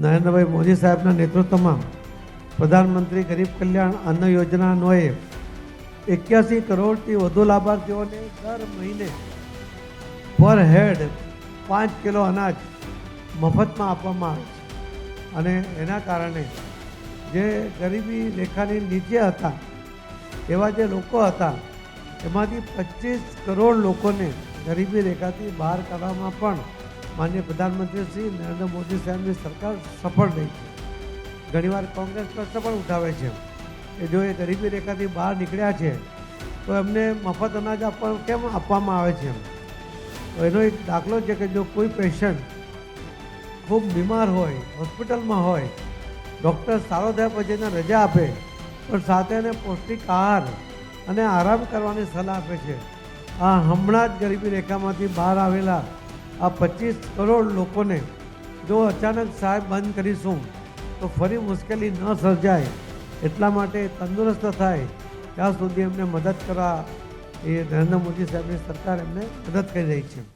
નરેન્દ્રભાઈ મોદી સાહેબના નેતૃત્વમાં પ્રધાનમંત્રી ગરીબ કલ્યાણ અન્ન યોજનાનોએ એક્યાસી કરોડથી વધુ લાભાર્થીઓને દર મહિને પર હેડ પાંચ કિલો અનાજ મફતમાં આપવામાં આવે છે. અને એના કારણે જે ગરીબી રેખાની નીચે હતા, એવા જે લોકો હતા, એમાંથી પચીસ કરોડ લોકોને ગરીબી રેખાથી બહાર કાઢવામાં પણ માનનીય પ્રધાનમંત્રી શ્રી નરેન્દ્ર મોદી સાહેબની સરકાર સફળ રહી છે. ઘણીવાર કોંગ્રેસ પ્રશ્ન પણ ઉઠાવે છે. કે જો એ ગરીબી રેખાથી બહાર નીકળ્યા છે, તો એમને મફત અનાજ આપવા કેમ આપવામાં આવે છે તો એનો એક દાખલો છે કે જો કોઈ પેશન્ટ ખૂબ બીમાર હોય, હોસ્પિટલમાં હોય ડૉક્ટર સારો થયા પછી એને રજા આપે, પણ સાથે એને પૌષ્ટિક આહાર અને આરામ કરવાની સલાહ આપે છે. આ હમણાં જ ગરીબી રેખામાંથી બહાર આવેલા આ પચીસ કરોડ લોકોને જો અચાનક સાહેબ બંધ કરીશું, તો ફરી મુશ્કેલી ન સર્જાય. એટલા માટે તંદુરસ્ત થાય. ત્યાં સુધી એમને મદદ કરવા એ નરેન્દ્ર મોદી સાહેબની સરકાર એમને મદદ કરી રહી છે.